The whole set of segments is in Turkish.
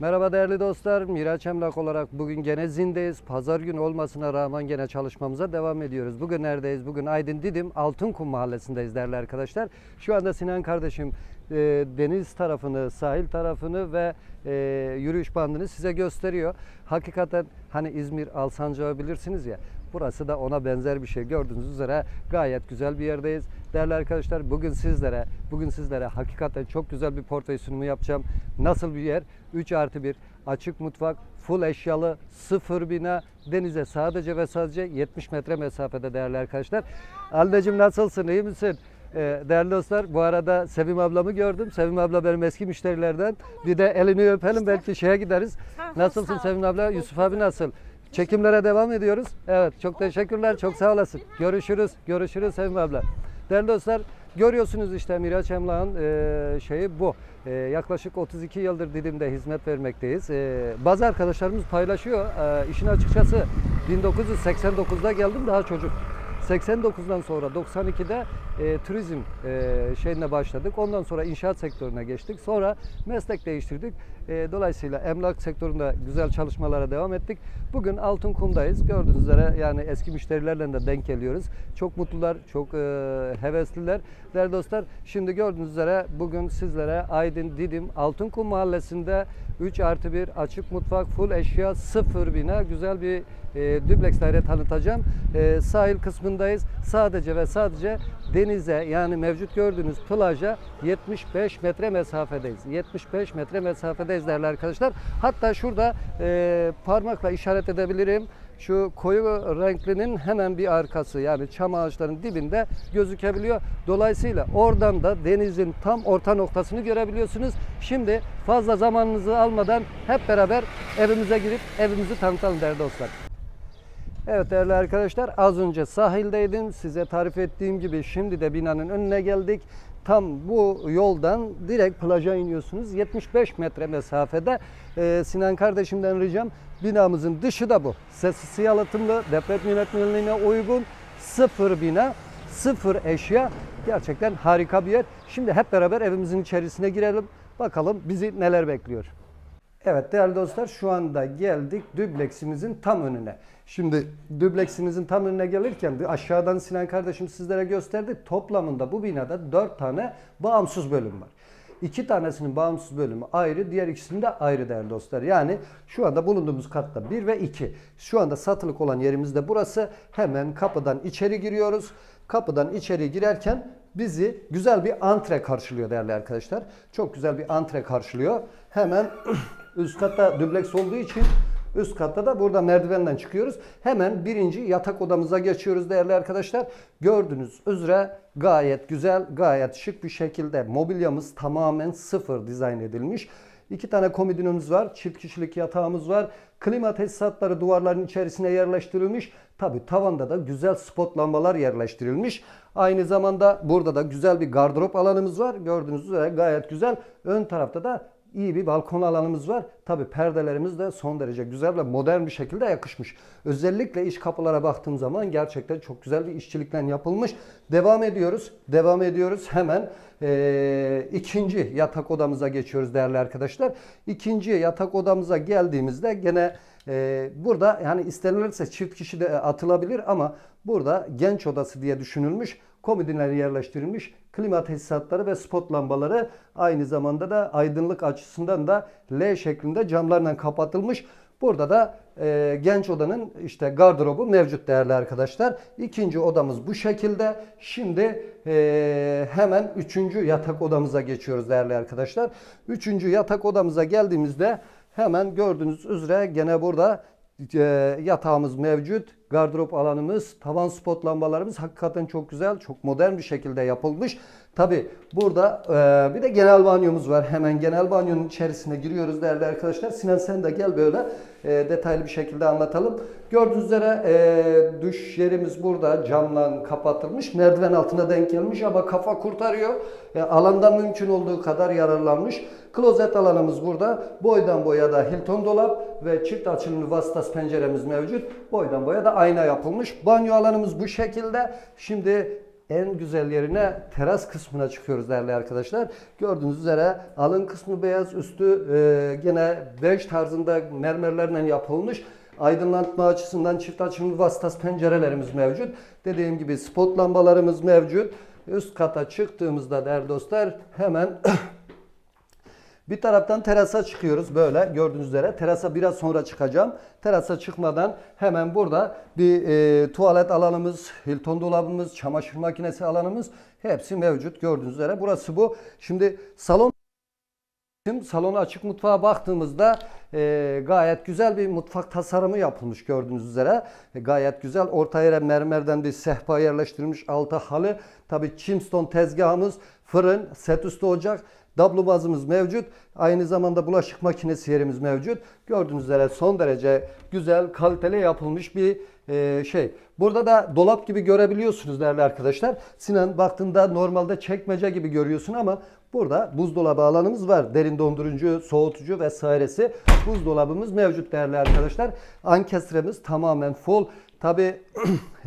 Merhaba değerli dostlar. Miraç Emlak olarak bugün gene zindeyiz. Pazar günü olmasına rağmen gene çalışmamıza devam ediyoruz. Bugün neredeyiz? Bugün Aydın Didim Altınkum mahallesindeyiz değerli arkadaşlar. Şu anda Sinan kardeşim e, deniz tarafını, sahil tarafını ve e, yürüyüş bandını size gösteriyor. Hakikaten hani İzmir Alsancak'ı bilirsiniz ya. Burası da ona benzer bir şey. Gördüğünüz üzere gayet güzel bir yerdeyiz. Değerli arkadaşlar bugün sizlere bugün sizlere hakikaten çok güzel bir portföy sunumu yapacağım. Nasıl bir yer? 3 artı 1 açık mutfak, full eşyalı, sıfır bina, denize sadece ve sadece 70 metre mesafede değerli arkadaşlar. Aldeciğim nasılsın? iyi misin? Ee, değerli dostlar bu arada Sevim ablamı gördüm. Sevim abla benim eski müşterilerden. Bir de elini öpelim belki şeye gideriz. Nasılsın. Sevim abla? Yusuf abi nasıl? Çekimlere devam ediyoruz. Evet çok teşekkürler. Çok sağ olasın. Görüşürüz. Görüşürüz Sevim abla. Değerli dostlar görüyorsunuz işte Miraç Emlak'ın e, şeyi bu. E, yaklaşık 32 yıldır Didim'de hizmet vermekteyiz. E, bazı arkadaşlarımız paylaşıyor. E, işin açıkçası 1989'da geldim daha çocuk. 89'dan sonra 92'de e, turizm e, şeyine başladık. Ondan sonra inşaat sektörüne geçtik. Sonra meslek değiştirdik. E, dolayısıyla emlak sektöründe güzel çalışmalara devam ettik. Bugün Altınkum'dayız. Gördüğünüz üzere yani eski müşterilerle de denk geliyoruz. Çok mutlular, çok e, hevesliler. Değerli dostlar şimdi gördüğünüz üzere bugün sizlere Aydın Didim Altınkum mahallesinde 3 artı 1 açık mutfak, full eşya, sıfır bina güzel bir e, dübleks daire tanıtacağım. E, sahil kısmındayız. Sadece ve sadece denize yani mevcut gördüğünüz plaja 75 metre mesafedeyiz. 75 metre mesafedeyiz değerli arkadaşlar. Hatta şurada e, parmakla işaret edebilirim. Şu koyu renklinin hemen bir arkası yani çam ağaçlarının dibinde gözükebiliyor. Dolayısıyla oradan da denizin tam orta noktasını görebiliyorsunuz. Şimdi fazla zamanınızı almadan hep beraber evimize girip evimizi tanıtalım değerli dostlar. Evet değerli arkadaşlar az önce sahildeydim. Size tarif ettiğim gibi şimdi de binanın önüne geldik. Tam bu yoldan direkt plaja iniyorsunuz. 75 metre mesafede. Ee, Sinan kardeşimden ricam binamızın dışı da bu. Sessiz yalıtımlı, deprem yönetmeliğine uygun, sıfır bina, sıfır eşya. Gerçekten harika bir yer. Şimdi hep beraber evimizin içerisine girelim. Bakalım bizi neler bekliyor. Evet değerli dostlar şu anda geldik dübleksimizin tam önüne. Şimdi dübleksimizin tam önüne gelirken aşağıdan Sinan kardeşim sizlere gösterdi. Toplamında bu binada 4 tane bağımsız bölüm var. İki tanesinin bağımsız bölümü ayrı, diğer ikisinin de ayrı değerli dostlar. Yani şu anda bulunduğumuz katta 1 ve 2. Şu anda satılık olan yerimiz de burası. Hemen kapıdan içeri giriyoruz. Kapıdan içeri girerken bizi güzel bir antre karşılıyor değerli arkadaşlar. Çok güzel bir antre karşılıyor. Hemen üst katta dübleks olduğu için üst katta da burada merdivenden çıkıyoruz. Hemen birinci yatak odamıza geçiyoruz değerli arkadaşlar. Gördüğünüz üzere gayet güzel, gayet şık bir şekilde mobilyamız tamamen sıfır dizayn edilmiş. İki tane komodinimiz var, çift kişilik yatağımız var. Klima tesisatları duvarların içerisine yerleştirilmiş. Tabi tavanda da güzel spot lambalar yerleştirilmiş. Aynı zamanda burada da güzel bir gardırop alanımız var. Gördüğünüz üzere gayet güzel. Ön tarafta da iyi bir balkon alanımız var. Tabi perdelerimiz de son derece güzel ve modern bir şekilde yakışmış. Özellikle iç kapılara baktığım zaman gerçekten çok güzel bir işçilikle yapılmış. Devam ediyoruz. Devam ediyoruz. Hemen eee, ikinci yatak odamıza geçiyoruz değerli arkadaşlar. İkinci yatak odamıza geldiğimizde gene eee, burada yani istenilirse çift kişi de atılabilir ama burada genç odası diye düşünülmüş komodinler yerleştirilmiş. Klima tesisatları ve spot lambaları aynı zamanda da aydınlık açısından da L şeklinde camlarla kapatılmış. Burada da e, genç odanın işte gardırobu mevcut değerli arkadaşlar. İkinci odamız bu şekilde. Şimdi e, hemen üçüncü yatak odamıza geçiyoruz değerli arkadaşlar. Üçüncü yatak odamıza geldiğimizde hemen gördüğünüz üzere gene burada e, yatağımız mevcut. Gardırop alanımız, tavan spot lambalarımız hakikaten çok güzel, çok modern bir şekilde yapılmış. Tabi burada e, bir de genel banyomuz var. Hemen genel banyonun içerisine giriyoruz değerli arkadaşlar. Sinan sen de gel böyle e, detaylı bir şekilde anlatalım. Gördüğünüz üzere e, duş yerimiz burada camla kapatılmış. Merdiven altına denk gelmiş ama kafa kurtarıyor. E, alandan mümkün olduğu kadar yararlanmış. Klozet alanımız burada. Boydan boya da Hilton dolap ve çift açılımlı vasıtas penceremiz mevcut. Boydan boya da ayna yapılmış. Banyo alanımız bu şekilde. Şimdi en güzel yerine teras kısmına çıkıyoruz değerli arkadaşlar. Gördüğünüz üzere alın kısmı beyaz, üstü e, gene bej tarzında mermerlerle yapılmış. Aydınlatma açısından çift açımlı vasıtas pencerelerimiz mevcut. Dediğim gibi spot lambalarımız mevcut. Üst kata çıktığımızda değerli dostlar hemen bir taraftan terasa çıkıyoruz böyle gördüğünüz üzere. Terasa biraz sonra çıkacağım. Terasa çıkmadan hemen burada bir e, tuvalet alanımız, Hilton dolabımız, çamaşır makinesi alanımız hepsi mevcut gördüğünüz üzere. Burası bu. Şimdi salon Şimdi salona açık mutfağa baktığımızda e, gayet güzel bir mutfak tasarımı yapılmış gördüğünüz üzere. E, gayet güzel. Orta yere mermerden bir sehpa yerleştirilmiş. Alta halı. Tabi Chimstone tezgahımız, fırın, set üstü ocak. Dablobazımız mevcut. Aynı zamanda bulaşık makinesi yerimiz mevcut. Gördüğünüz üzere son derece güzel, kaliteli yapılmış bir e, şey. Burada da dolap gibi görebiliyorsunuz değerli arkadaşlar. Sinan baktığında normalde çekmece gibi görüyorsun ama burada buzdolabı alanımız var. Derin dondurucu, soğutucu vesairesi buzdolabımız mevcut değerli arkadaşlar. Ankestremiz tamamen full. Tabi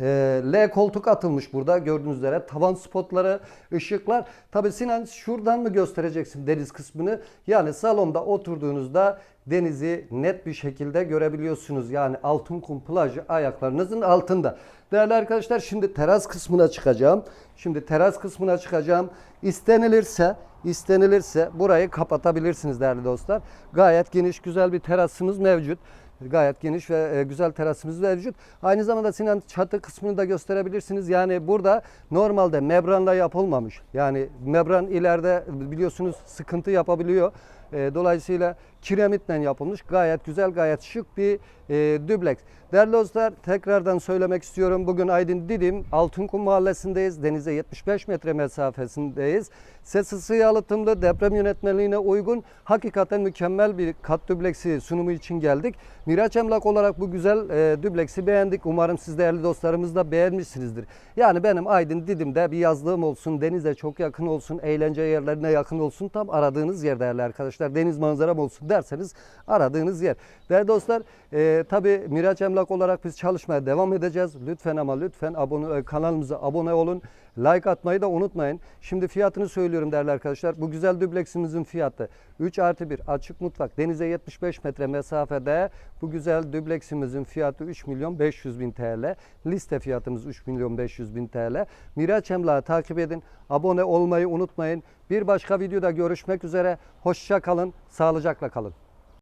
L koltuk atılmış burada gördüğünüz üzere. Tavan spotları, ışıklar. Tabi Sinan şuradan mı göstereceksin deniz kısmını? Yani salonda oturduğunuzda denizi net bir şekilde görebiliyorsunuz. Yani altın kum plajı ayaklarınızın altında. Değerli arkadaşlar şimdi teras kısmına çıkacağım. Şimdi teras kısmına çıkacağım. İstenilirse istenilirse burayı kapatabilirsiniz değerli dostlar. Gayet geniş güzel bir terasımız mevcut. Gayet geniş ve e, güzel terasımız mevcut. Aynı zamanda Sinan çatı kısmını da gösterebilirsiniz. Yani burada normalde membranla yapılmamış. Yani membran ileride biliyorsunuz sıkıntı yapabiliyor. E, Dolayısıyla kiremitle yapılmış gayet güzel gayet şık bir e, dübleks. Değerli dostlar tekrardan söylemek istiyorum. Bugün Aydın Didim Altınkum Mahallesi'ndeyiz. Denize 75 metre mesafesindeyiz. Ses ısı yalıtımlı deprem yönetmeliğine uygun hakikaten mükemmel bir kat dübleksi sunumu için geldik. Miraç Emlak olarak bu güzel e, dübleksi beğendik. Umarım siz değerli dostlarımız da beğenmişsinizdir. Yani benim Aydın Didim'de bir yazlığım olsun, denize çok yakın olsun, eğlence yerlerine yakın olsun. Tam aradığınız yer değerli arkadaşlar. Deniz manzaram olsun derseniz aradığınız yer. Değerli dostlar e, tabi Miraç Emlak olarak biz çalışmaya devam edeceğiz. Lütfen ama lütfen abone, e, kanalımıza abone olun. Like atmayı da unutmayın. Şimdi fiyatını söylüyorum değerli arkadaşlar. Bu güzel dübleksimizin fiyatı 3 artı 1 açık mutfak denize 75 metre mesafede bu güzel dübleksimizin fiyatı 3 milyon 500 bin TL. Liste fiyatımız 3 milyon 500 bin TL. Miraç Emlak'ı takip edin. Abone olmayı unutmayın. Bir başka videoda görüşmek üzere. Hoşça kalın. Sağlıcakla kalın.